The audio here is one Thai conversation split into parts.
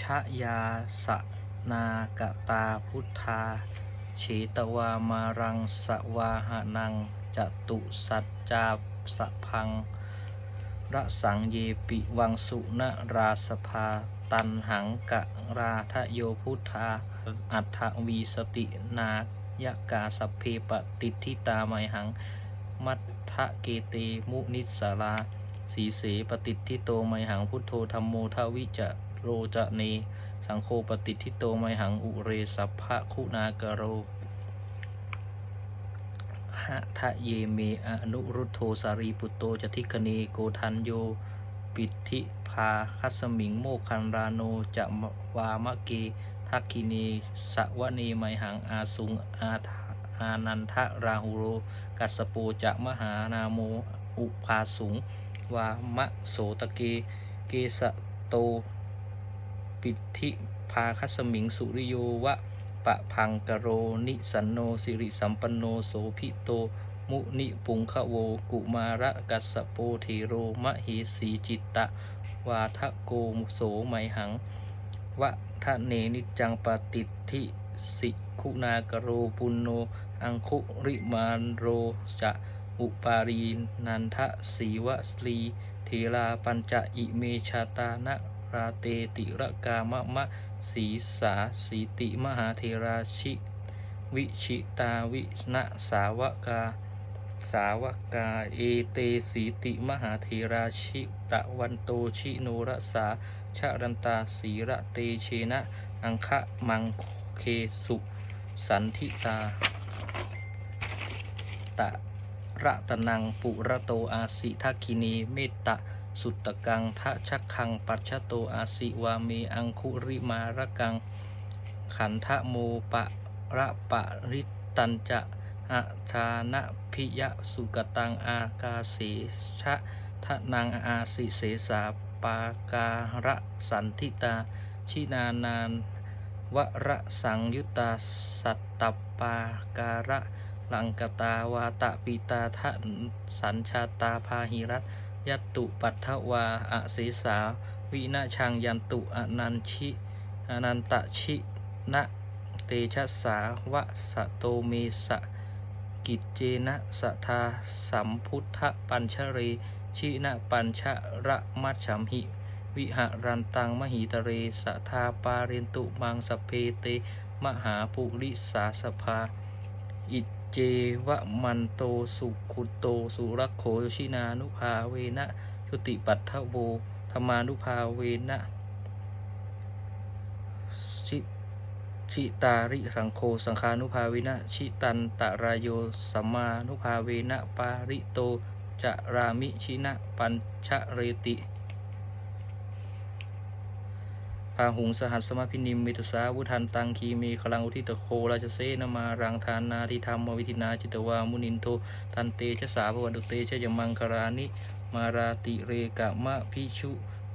ชยาสนากตาพุทธาเฉตวามารังสวาหานังจตุสัจจาสพังระสังเยปิวังสุนราสภาตันหังกะราทะโยพุทธาอัฏฐวีสตินายกาสเพปติทิตาไมหัง มัทธะเกเตมุนิสสาราสีเสปฏิทิโตไมหังพุทโธธรรมโมทวิจะ โรจะเน สังโฆปฏิทิโตไมหังอุเรสัพพะคุณากโรหะทะเยเมอนุรุตโธสารีปุตโตจทิคเนโกทันโย ปิทิพาคัสมิงโมคันราโนจะวามะเกทักคินีสวะเนไมหังอาสุงอาทาอานันทะราหุโร กัสสโปจะมหานาโม อุปาสุง วามะโสตะเก เกสะโต ปิทิพาคสมิงสุริโยวะปะพังกโรนิสันโนสิริสัมปันโนโสภิโต มุนิปุงคะโวกุมาระกัสโปเทโรมะเหสีจิตตะ วาทะโกโสไมหังวะทะเนนิจังปฏิทิสิคุณากโรปุณโน อังคุริมานโรจะอุปารีนันทะสีวสลีเทราปัญจะอิเมชาตานะ ราเตติระกามะมะสีสาสีติมหาเทราชิ วิชิตาวินะสาวกา สาวกาเอเตสีติมหาเทราชิตะวันโตชิโนรสาชะรันตาสีระเตเชนะ อังคะมังเคสุสันทิตา ตะระตนังปุระโตอาสิทักคินีเมตตะ สุตตะกังทะชักคัง ปัจฉโตอาสิวาเมอังคุริมาระกัง ขันทะโมปะระปะริตันจะอะทานะพิยะสุกตังอากาเสชะทะนังอาสิเสสาปาการะสันทิตา ชินานานวระสังยุตตาสัตตปาการะลังกตาวาตะปิตาทะสัญชาตาพาหิรัต ยตตุปัทถวาอะเสสา วินาชังยันตุอนันชิอนันตชินะเตชะสาวะสะโตเมสะกิจเจนะสะทาสัมพุทธปัญชเรชินะปัญชระมัชฉัมหิ วิหารันตังมหิตเรสะทาปาเรนตุมังสเพเต มหาปุริสาสภาอิ เจวะมันโตสุขุโต สุรโขชินานุภาเวนะชุติปัทถโวธรรมานุภาเวนะชิชิตาริสังโฆสังคานุภาเวนะ ชิตันตรายโยสัมมานุภาเวนะ ปาริโตจะรามิชินะ ปัญชเรติ พาหุงสหัสสมพินิมมิตสาวุทันตังคีเมคลังอุทิตโคราชเสนมารังทานนาทิธรรมวิธินาจิตวามุนินโททันเตชะสาภวันตุเตชะยมังคารานิมาราติเรกะมะพิชุ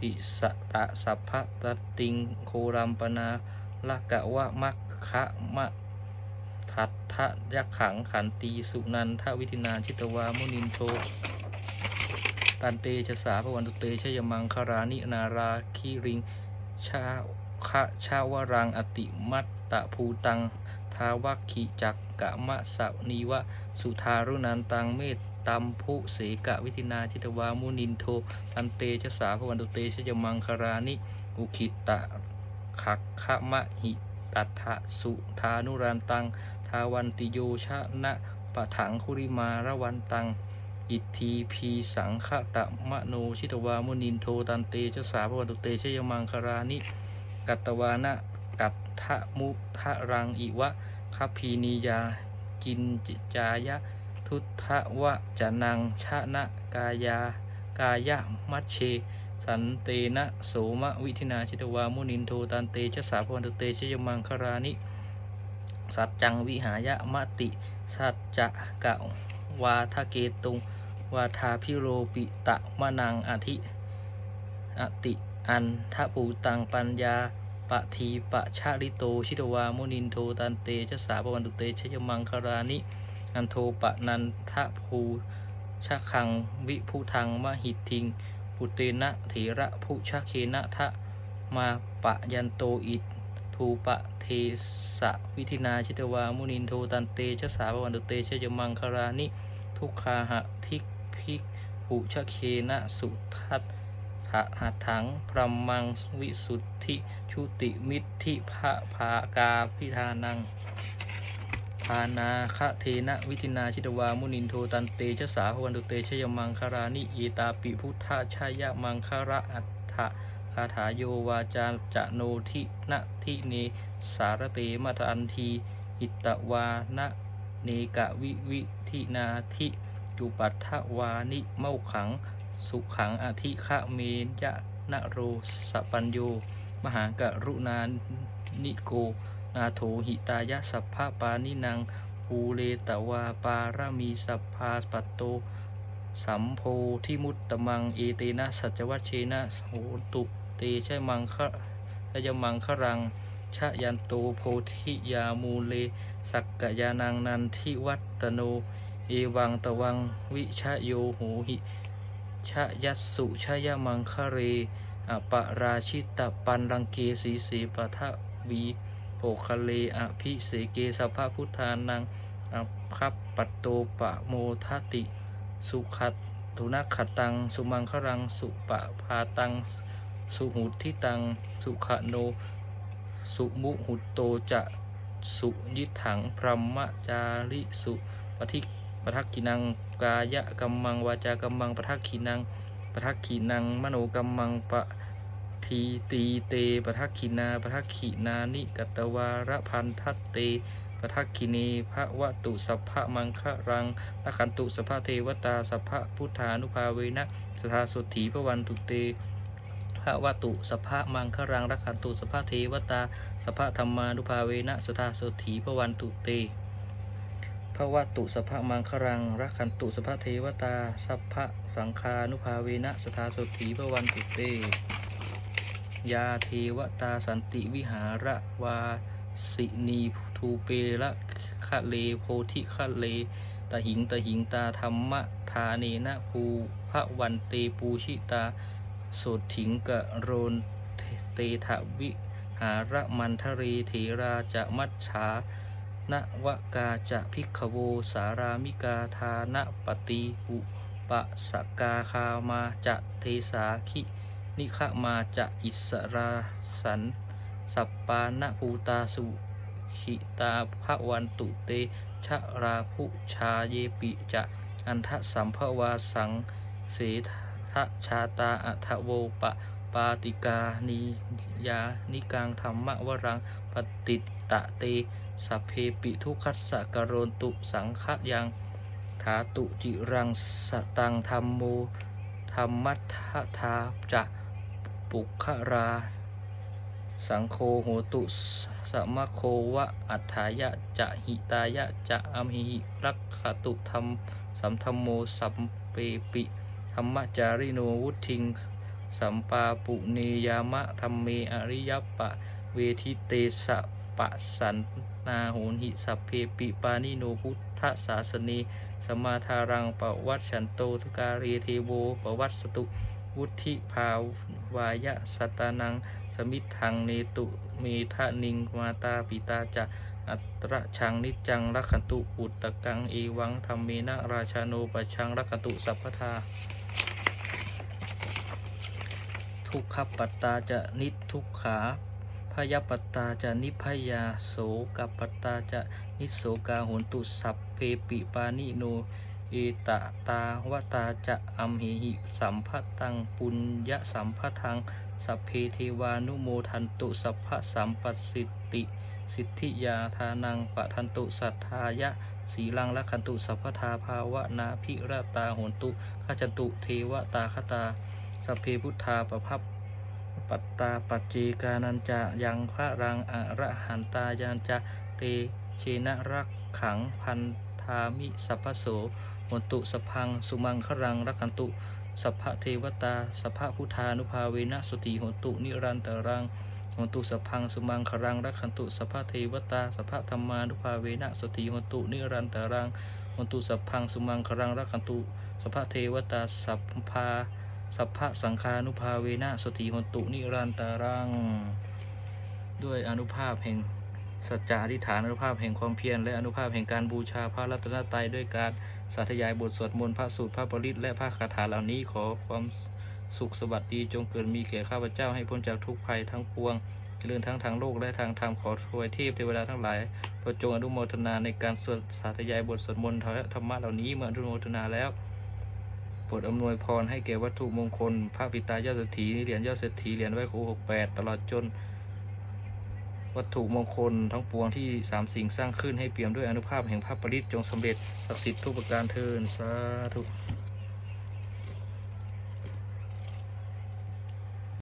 ติสตะสัพพะตติงโครัมปนาละกะวะมัคคะมะทัตทะยักขังขันตีสุนันทวิธินาจิตวามุนินโทตันเตชะสาภวันตุเตชะยมังคารานินาราคีริง ชาคะชาวรังอติมัตตะภูตัง ทาวัคคิจักกะมะสะนีวะ สุทารุนันตังเมตตัมพุเสกะวิธินาจิตวามุนินโทตันเตชะสาภวันตุเตชะยมังคารานิ อุคิตะขักขะมะหิตัทะสุทานุรันตัง ทาวันติโยชะนะปะถังคุริมาระวันตัง อิทธีพีสังฆตะมะโนชิตวามุนินโทตันเตชะสาภวตุเตชยมังคารานิ กัตตวานะกัตทะมุทะรังอิวะคพีนียากินจิจายะ ทุตทะวะจนังชะนะกายากายะมัชเช สันเตนะโสมะวิธินาชิตวามุนินโทตันเตชะสาภวันตุเตชยมังคารานิสัจจังวิหายะมติ สัจจะกะวาทะเกตุง วาทาพิโรปิตะมะนังอธิอติอันทะปูตังปัญญาปะทีปะชาริโต ชิตวามุนินโทตันเตชะสาปวันตุเตชยมังคารานิ อันโทปะนันทะภูชะคังวิภูทังมหิตทิง ปุเตนะเถระผูชะเคนะทะมาปะยันโตอิทูปะเทสะวิธินาชิตวามุนินโทตันเตชะสาภวันตุเตชยมังคารานิ ทุกขาหะทิก พิกหุชเคนะสุทัตถะหัถังพรหมังวิสุทธิชุติมิทธิภะภากาพิธานังทานาคะเทนะวิธินาชิตวามุนินโทตันเตชะสาภวันตุเตชยมังคารานิเอตาปิพุทธาชายะมังคาระอัฏฐะคาถาโยวาจาจะโนทินะทิเนสารเตมัทันที อิตวานะเนกะวิวิธินาทิ จุปัฏฐวานิเมาขัง สุขังอธิฆะเมยะนะโรสปัญโย มหากรุณานิโก นาโถหิตายะสัพพะปานินังภูเลตวาปารมีสัพพาปัตโต สัมโพธิมุตตมัง เอเตนะสัจวัชเชนะโหตุเตใช่มังคะชยมังครังชะยันโตโพธิยามูเล สักกยานังนันทิวัตโน เอวังตะวังวิชะโยโหหิชะยัสสุชะยมังคะเรอปะราชิตปันรังเกสีสีปะทะวีโปคะเลอภิเสเกสภะพุทธานังอภัปปัตโตปะโมทติ สุขัตตุนักขตัง สุมังครัง สุปะพาตัง สุหุทิตัง สุขโน สุมุหุตโตจะ สุยิถังพรหมจาริสุปทิ ปทักขินังกายะกัมมังวาจากัมมังปทักขินังปทักขินังมโนกัมมังปะทีตีเตปทักขินาปทักขินานิกัตวาระพันทัตเตปทักขินีพระวตุสัพพะมังคะรังละขันตุสัพพะเทวตาสัพพะพุทธานุภาเวนะสทาสุถีพระวันตุเตพระวตุสัพพะมังครังรักขันตุสัพพะเทวตาสัพพะธรรมานุภาเวนะสุธาโสถีพระวันตุเต พระวตุสัพพะมังครังรักขันตุสัพพะเทวตา สัพพะสังคานุภาเวนะสุธาโสถีพระวันตุเต ยาเทวตาสันติวิหาระวาสินีทูเปละคะเลโพธิคะเลตหิงตหิงตาธรรมะทาเนนะภูพระวันเตปูชิตาโสถิงกะโรนเตถะวิหาระมันทะเรเถราจะมัจฉา นวกาจะพิกโวสารามิกาทานะปฏิอุปสกาคามาจะเทสาคินิขมาจะอิสราสันสัปปานะภูตาสุขิตาภวันตุเตชะราภุชาเยปิจะอันทะสัมภวาสังเสทชาตาอัทโวปะ ปาติกานิยานิกังธรรมวรังปฏิตตะเตสัพเพปิทุกขัสสะกโรนตุสังขะยังถาตุจิรังสตังธรรมโมธรรมัทธาจะปุครา สังโฆโหตุสมะโควะอัฏฐายะจะหิตายะจะอมหิหิรักขตุธรรมสัมธรรมโมสัมเปปิธรรมจาริโนวุทิง สัมปาปุเนยามะธรรมเมอริยปะเวทิเตสะปะสันนาโหนหิสัพเพปิปานิโนพุทธศาสเนสมาทารังปวัตชันโตทุการเรเทโวปวัตสตุวุธิภาวายะสตานัง สมิทธังเนตุเมทะนิงมาตาปิตาจะอัตระชังนิจังรักขันตุปุตตะกังเอวังธรรมเมนะราชาโนปชังรักขันตุสัพพทา ทุกขปัตตาจะนิทุกขาพยปัตตาจะนิพยาโสกปัตตาจะนิโสกาโหนตุสัพเพปิปานิโนเอตะตาวตาจะอัมเหหิสัมภตังปุญญสัมภทังสัพเพเทวานุโมทันตุสัพพะสัมปสิติสิทธิยาทานังปะทันตุสัทธายะสีลังละคันตุสัพพทาภาวะนาพิราตาโหนตุขจันตุเทวตาคตา สัพเพพุทธาปภัพปัตตาปัจเจกานันจะยังพระรังอระหันตายันจะเตเชนะรักขังพันธามิสัพพโสหนตุสพังสุมังครังรักขันตุสัพพเทวตาสัพพพุทธานุภาเวนะสติหนตุนิรันตรังหนตุสัพพังสุมังครังรักขันตุสัพพเทวตาสัพพธรรมานุภาเวนะสติหนตุนิรันตรังหนตุสัพพังสุมังครังรักขันตุสัพพเทวตาสัพพา สัพพะสังฆานุภาเวนะสติหนตุนิรันตารัง ด้วยอนุภาพแห่งสัจจะอธิษฐานอนุภาพแห่งความเพียรและอนุภาพแห่งการบูชาพระรัตนตรัยด้วยการสาธยายบทสวดมนต์พระสูตรพระปริตและพระคาถาเหล่านี้ขอความสุขสวัสดีจงเกิดมีแก่ข้าพเจ้าให้พ้นจากทุกภัยทั้งปวง เจริญทั้งทางโลกและทางธรรมขอถวยเทพเทวดาทั้งหลายปรดจงอนุโมทนาในการสวดสาธยายบทสวดมนต์ธรรมะเหล่านี้เมื่ออนุโมทนาแล้ว ปรดอำนวยพรให้แก่วัตถุมงคลพระปิตายอดเศรษฐีเหรียญยอดเศรษฐีเหรียญไหว้ครูหกแปดตลอดจน วัตถุมงคลทั้งปวงที่สามสิ่งสร้างขึ้นให้เปี่ยมด้วยอนุภาพแห่งพระปริตจงสำเร็จศักดิ์สิทธิ์ทุกประการเทินสาธุ